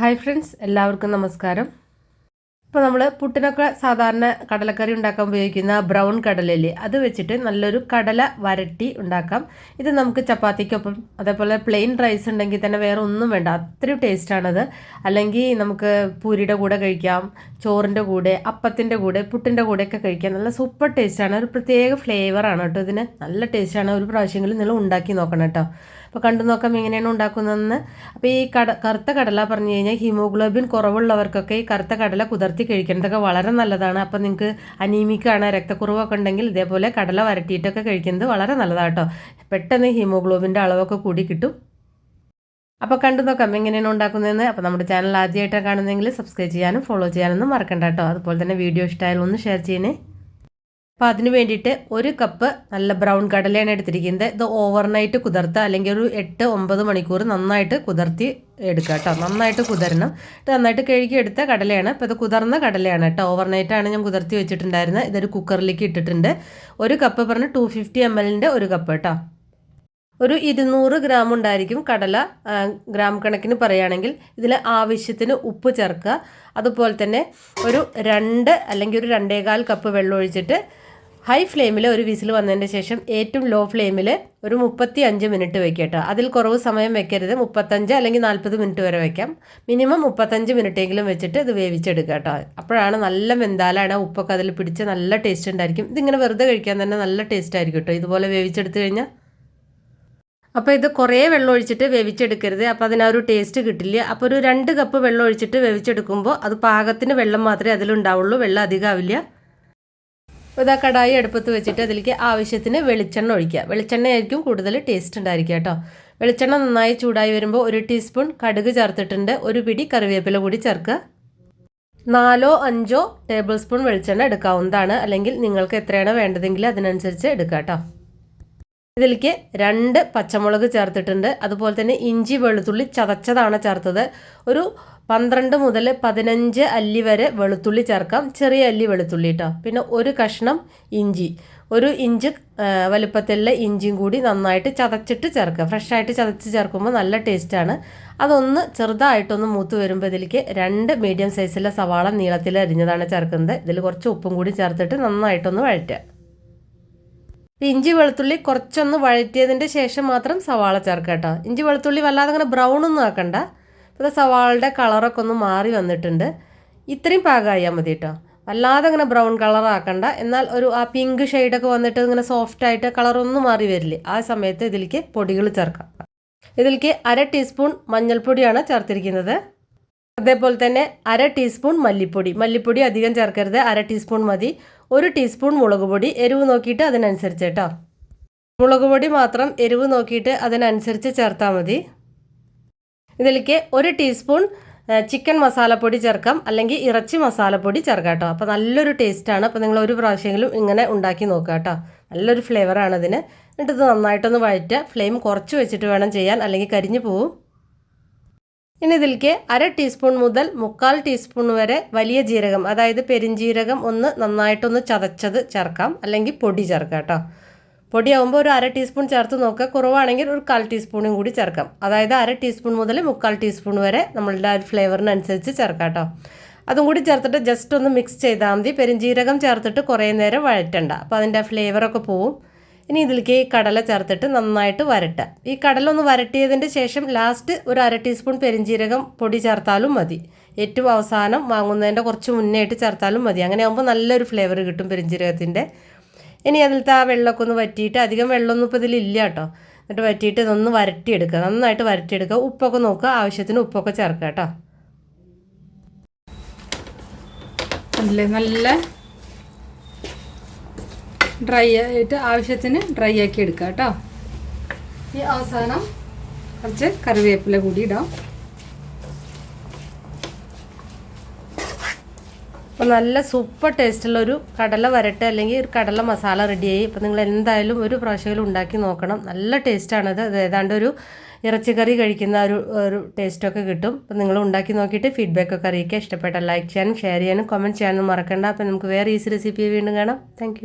Hi friends എല്ലാവർക്കും നമസ്കാരം. ഇപ്പോൾ നമ്മൾ പുട്ടിനൊക്കെ സാധാരണ കടലക്കറി ഉണ്ടാക്കാൻ ഉപയോഗിക്കുന്ന ബ്രൗൺ കടലല്ലേ അത് വെച്ചിട്ട് നല്ലൊരു കടല വരട്ടി ഉണ്ടാക്കാം. ഇത് നമുക്ക് ചപ്പാത്തിക്കൊപ്പം അതേപോലെ പ്ലെയിൻ റൈസ് ഉണ്ടെങ്കിൽ തന്നെ വേറെ ഒന്നും വേണ്ട അത്രയും ടേസ്റ്റാണത് അല്ലെങ്കിൽ നമുക്ക് പൂരിയുടെ കൂടെ കഴിക്കാം ചോറിന്റെ കൂടെ അപ്പത്തിന്റെ കൂടെ പുട്ടിന്റെ കൂടെയൊക്കെ കഴിക്കാം. നല്ല സൂപ്പർ ടേസ്റ്റാണ് ഒരു പ്രത്യേക ഫ്ലേവറാണ് കേട്ടോ ഇതിന്. നല്ല ടേസ്റ്റാണ് ഒരു പ്രാവശ്യമെങ്കിലും നിങ്ങൾ ഉണ്ടാക്കി നോക്കണം കേട്ടോ. അപ്പോൾ കണ്ടു നോക്കാം എങ്ങനെയാണ് ഉണ്ടാക്കുന്നതെന്ന്. അപ്പോൾ ഈ കട കറുത്ത കടല പറഞ്ഞു കഴിഞ്ഞാൽ ഹീമോഗ്ലോബിൻ കുറവുള്ളവർക്കൊക്കെ ഈ കറുത്ത കടല കുതിർത്തി കഴിക്കുന്നതൊക്കെ വളരെ നല്ലതാണ്. അപ്പോൾ നിങ്ങൾക്ക് അനീമിക്കാണ് രക്തക്കുറവൊക്കെ ഉണ്ടെങ്കിൽ ഇതേപോലെ കടല വരട്ടിയിട്ടൊക്കെ കഴിക്കുന്നത് വളരെ നല്ലതാട്ടോ പെട്ടെന്ന് ഹീമോഗ്ലോബിന്റെ അളവൊക്കെ കൂടി കിട്ടും. അപ്പോൾ കണ്ടു നോക്കാം എങ്ങനെയാണ് ഉണ്ടാക്കുന്നതെന്ന്. അപ്പോൾ നമ്മുടെ ചാനൽ ആദ്യമായിട്ടാണ് കാണുന്നതെങ്കിൽ സബ്സ്ക്രൈബ് ചെയ്യാനും ഫോളോ ചെയ്യാനൊന്നും മറക്കണ്ട കേട്ടോ. അതുപോലെ തന്നെ വീഡിയോ ഇഷ്ടമായാലും ഒന്ന് ഷെയർ ചെയ്യണേ. അപ്പോൾ അതിന് വേണ്ടിയിട്ട് ഒരു കപ്പ് നല്ല ബ്രൗൺ കടലയാണ് എടുത്തിരിക്കുന്നത്. ഇത് ഓവർനൈറ്റ് കുതിർത്ത് അല്ലെങ്കിൽ ഒരു എട്ട് ഒമ്പത് മണിക്കൂർ നന്നായിട്ട് കുതിർത്തി എടുക്കുക കേട്ടോ. നന്നായിട്ട് കുതിരണം. നന്നായിട്ട് കഴുകി എടുത്ത കടലയാണ്. അപ്പോൾ ഇത് കുതിർന്ന കടലയാണ് കേട്ടോ. ഓവർനൈറ്റാണ് ഞാൻ കുതിർത്തി വെച്ചിട്ടുണ്ടായിരുന്നത്. ഇതൊരു കുക്കറിലേക്ക് ഇട്ടിട്ടുണ്ട്. ഒരു കപ്പ് പറഞ്ഞ് ടു ഫിഫ്റ്റി എം എല്ലിന്റെ ഒരു കപ്പ് കേട്ടോ. ഒരു ഇരുന്നൂറ് ഗ്രാം ഉണ്ടായിരിക്കും കടല. ഗ്രാം കണക്കിന് പറയുകയാണെങ്കിൽ ഇതിൽ ആവശ്യത്തിന് ഉപ്പ് ചേർക്കുക. അതുപോലെ തന്നെ ഒരു രണ്ട് അല്ലെങ്കിൽ ഒരു രണ്ടേകാൽ കപ്പ് വെള്ളം ഒഴിച്ചിട്ട് ഹൈ ഫ്ലെയിമിൽ ഒരു വിസിൽ വന്നതിന് ശേഷം ഏറ്റവും ലോ ഫ്ലെയിമിൽ ഒരു മുപ്പത്തി അഞ്ച് മിനിറ്റ് വെക്കട്ടോ അതിൽ കുറവ് സമയം വെക്കരുത്. മുപ്പത്തഞ്ച് അല്ലെങ്കിൽ നാൽപ്പത് മിനിറ്റ് വരെ വെക്കാം. മിനിമം മുപ്പത്തഞ്ച് മിനിറ്റെങ്കിലും വെച്ചിട്ട് ഇത് വേവിച്ചെടുക്കുക കേട്ടോ. അപ്പോഴാണ് നല്ല വെന്താലാണ് ഉപ്പൊക്കെ അതിൽ പിടിച്ച് നല്ല ടേസ്റ്റ് ഉണ്ടായിരിക്കും. ഇതിങ്ങനെ വെറുതെ കഴിക്കാൻ തന്നെ നല്ല ടേസ്റ്റ് ആയിരിക്കും കേട്ടോ. ഇതുപോലെ വേവിച്ചെടുത്ത് കഴിഞ്ഞാൽ അപ്പോൾ ഇത് കുറേ വെള്ളം ഒഴിച്ചിട്ട് വേവിച്ചെടുക്കരുത്. അപ്പോൾ അതിന് ഒരു ടേസ്റ്റ് കിട്ടില്ല. അപ്പോൾ ഒരു രണ്ട് കപ്പ് വെള്ളം ഒഴിച്ചിട്ട് വേവിച്ചെടുക്കുമ്പോൾ അത് പാകത്തിന് വെള്ളം മാത്രമേ അതിലുണ്ടാവുള്ളൂ. വെള്ളം അധികമാവില്ല അപ്പോൾ ഇതാ കടായി അടുപ്പത്ത് വെച്ചിട്ട് അതിലേക്ക് ആവശ്യത്തിന് വെളിച്ചെണ്ണ ഒഴിക്കുക. വെളിച്ചെണ്ണ ആയിരിക്കും കൂടുതൽ ടേസ്റ്റ് ഉണ്ടായിരിക്കുക കേട്ടോ. വെളിച്ചെണ്ണ നന്നായി ചൂടായി വരുമ്പോൾ ഒരു ടീസ്പൂൺ കടുക് ചേർത്തിട്ടുണ്ട്. ഒരു പിടി കറിവേപ്പില കൂടി ചേർക്കുക. നാലോ അഞ്ചോ ടേബിൾ സ്പൂൺ വെളിച്ചെണ്ണ എടുക്കാവുന്നതാണ്. അല്ലെങ്കിൽ നിങ്ങൾക്ക് എത്രയാണ് വേണ്ടതെങ്കിൽ അതിനനുസരിച്ച് എടുക്കുക കേട്ടോ. ഇതിലേക്ക് രണ്ട് പച്ചമുളക് ചേർത്തിട്ടുണ്ട്. അതുപോലെ തന്നെ ഇഞ്ചി വെളുത്തുള്ളി ചതച്ചതാണ് ചേർത്തത്. ഒരു പന്ത്രണ്ട് മുതൽ പതിനഞ്ച് അല്ലി വരെ വെളുത്തുള്ളി ചേർക്കാം. ചെറിയ അല്ലി വെളുത്തുള്ളി കേട്ടോ പിന്നെ ഒരു കഷ്ണം ഇഞ്ചി. ഒരു ഇഞ്ച് വലുപ്പത്തിലുള്ള ഇഞ്ചിയും കൂടി നന്നായിട്ട് ചതച്ചിട്ട് ചേർക്കുക. ഫ്രഷായിട്ട് ചതച്ച് ചേർക്കുമ്പോൾ നല്ല ടേസ്റ്റാണ് അതൊന്ന് ചെറുതായിട്ടൊന്ന് മൂത്ത് വരുമ്പോൾ ഇതിലേക്ക് രണ്ട് മീഡിയം സൈസിലെ സവാള നീളത്തിൽ അരിഞ്ഞതാണ് ചേർക്കുന്നത്. ഇതിൽ കുറച്ച് ഉപ്പും കൂടി ചേർത്തിട്ട് നന്നായിട്ടൊന്ന് വഴറ്റുക. ഇഞ്ചി വെളുത്തുള്ളി കുറച്ചൊന്ന് വഴറ്റിയതിന്റെ ശേഷം മാത്രം സവാള ചേർക്കാം കേട്ടോ ഇഞ്ചി വെളുത്തുള്ളി വല്ലാതെ അങ്ങനെ ബ്രൗൺ ഒന്നും ആക്കണ്ട. ഇപ്പോൾ സവാളയുടെ കളറൊക്കെ ഒന്ന് മാറി വന്നിട്ടുണ്ട്. ഇത്രയും പാകമായാൽ മതി കേട്ടോ അല്ലാതെ അങ്ങനെ ബ്രൗൺ കളർ ആക്കണ്ട. എന്നാൽ ഒരു ആ പിങ്ക് ഷെയ്ഡൊക്കെ വന്നിട്ട് ഇങ്ങനെ സോഫ്റ്റ് ആയിട്ട് കളറൊന്നും മാറി വരില്ലേ. ആ സമയത്ത് ഇതിലേക്ക് പൊടികൾ ചേർക്കാം. ഇതിലേക്ക് അര ടീസ്പൂൺ മഞ്ഞൾപ്പൊടിയാണ് ചേർത്തിരിക്കുന്നത്. അതേപോലെ തന്നെ അര ടീസ്പൂൺ മല്ലിപ്പൊടി. മല്ലിപ്പൊടി അധികം ചേർക്കരുത്. അര ടീസ്പൂൺ മതി. ഒരു ടീസ്പൂൺ മുളക് പൊടി. എരിവ് നോക്കിയിട്ട് അതിനനുസരിച്ച് കേട്ടോ മുളക് പൊടി മാത്രം എരിവ് നോക്കിയിട്ട് അതിനനുസരിച്ച് ചേർത്താൽ മതി. ഇതിലേക്ക് ഒരു ടീസ്പൂൺ ചിക്കൻ മസാലപ്പൊടി ചേർക്കാം. അല്ലെങ്കിൽ ഇറച്ചി മസാലപ്പൊടി ചേർക്കാം കേട്ടോ അപ്പോൾ നല്ലൊരു ടേസ്റ്റാണ് അപ്പോൾ നിങ്ങൾ ഒരു പ്രാവശ്യമെങ്കിലും ഇങ്ങനെ ഉണ്ടാക്കി നോക്കുക കേട്ടോ നല്ലൊരു ഫ്ലേവറാണ് ഇതിന് എന്നിട്ട് ഇത് നന്നായിട്ടൊന്ന് വഴറ്റുക. ഫ്ലെയിം കുറച്ച് വെച്ചിട്ട് വേണം ചെയ്യാൻ. അല്ലെങ്കിൽ കരിഞ്ഞു പോവും. ഇനി ഇതിലേക്ക് അര ടീസ്പൂൺ മുതൽ മുക്കാൽ ടീസ്പൂൺ വരെ വലിയ ജീരകം അതായത് പെരിഞ്ജീരകം ഒന്ന് നന്നായിട്ടൊന്ന് ചതച്ചത് ചേർക്കാം. അല്ലെങ്കിൽ പൊടി ചേർക്കാം കേട്ടോ പൊടിയാവുമ്പോൾ ഒരു അര ടീസ്പൂൺ ചേർത്ത് നോക്കുക. കുറവാണെങ്കിൽ ഒരു കാൽ ടീസ്പൂണും കൂടി ചേർക്കാം. അതായത് അര ടീസ്പൂൺ മുതൽ മുക്കാൽ ടീസ്പൂൺ വരെ നമ്മളുടെ ആ ഫ്ലേവറിനനുസരിച്ച് ചേർക്കാം കേട്ടോ അതും കൂടി ചേർത്തിട്ട് ജസ്റ്റ് ഒന്ന് മിക്സ് ചെയ്താൽ മതി. പെരുംജീരകം ചേർത്തിട്ട് കുറേ നേരം വഴറ്റണ്ട. അപ്പോൾ അതിന്റെ ഫ്ലേവറൊക്കെ പോവും. ഇനി ഇതിലേക്ക് ഈ കടല ചേർത്തിട്ട് നന്നായിട്ട് വരട്ടുക. ഈ കടല ഒന്ന് വരട്ടിയതിന്റെ ശേഷം ലാസ്റ്റ് ഒരു അര ടീസ്പൂൺ പെരിഞ്ജീരകം പൊടി ചേർത്താലും മതി. ഏറ്റവും അവസാനം വാങ്ങുന്നതിന്റെ കുറച്ച് മുന്നേ ആയിട്ട് ചേർത്താലും മതി. അങ്ങനെ ആകുമ്പോൾ നല്ലൊരു ഫ്ലേവർ കിട്ടും പെരിഞ്ജീരകത്തിന്റെ ഇനി അതിലത്തെ ആ വെള്ളമൊക്കെ ഒന്ന് വറ്റിയിട്ട് അധികം വെള്ളമൊന്നും ഇപ്പോൾ ഇതിലില്ല കേട്ടോ. എന്നിട്ട് വറ്റിയിട്ട് ഇതൊന്ന് വരട്ടിയെടുക്കുക. നന്നായിട്ട് വരട്ടിയെടുക്കുക. ഉപ്പൊക്കെ നോക്കുക. ആവശ്യത്തിന് ഉപ്പൊക്കെ ചേർക്കുക കേട്ടോ. നല്ല ഡ്രൈ ആയിട്ട് ആവശ്യത്തിന് ഡ്രൈ ആക്കി എടുക്കുക കേട്ടോ. ഈ അവസാനം കുറച്ച് കറിവേപ്പില കൂടി ഇടാം. അപ്പോൾ നല്ല സൂപ്പർ ടേസ്റ്റുള്ള ഒരു കടല വരട്ട് അല്ലെങ്കിൽ ഒരു കടല മസാല റെഡിയായി അപ്പോൾ നിങ്ങൾ എന്തായാലും ഒരു പ്രാവശ്യമെങ്കിലും ഉണ്ടാക്കി നോക്കണം. നല്ല ടേസ്റ്റാണത് അത്. ഏതാണ്ട് ഒരു ഇറച്ചിക്കറി കഴിക്കുന്ന ഒരു ഒരു ടേസ്റ്റൊക്കെ കിട്ടും. അപ്പോൾ നിങ്ങൾ ഉണ്ടാക്കി നോക്കിയിട്ട് ഫീഡ്ബാക്ക് ഒക്കെ അറിയിക്കുക. ഇഷ്ടപ്പെട്ട ലൈക്ക് ചെയ്യാനും ഷെയർ ചെയ്യാനും കമന്റ് ചെയ്യാനും മറക്കണ്ട. അപ്പോൾ നമുക്ക് വേറെ ഈസി റെസിപ്പി വീണ്ടും കാണാം. താങ്ക്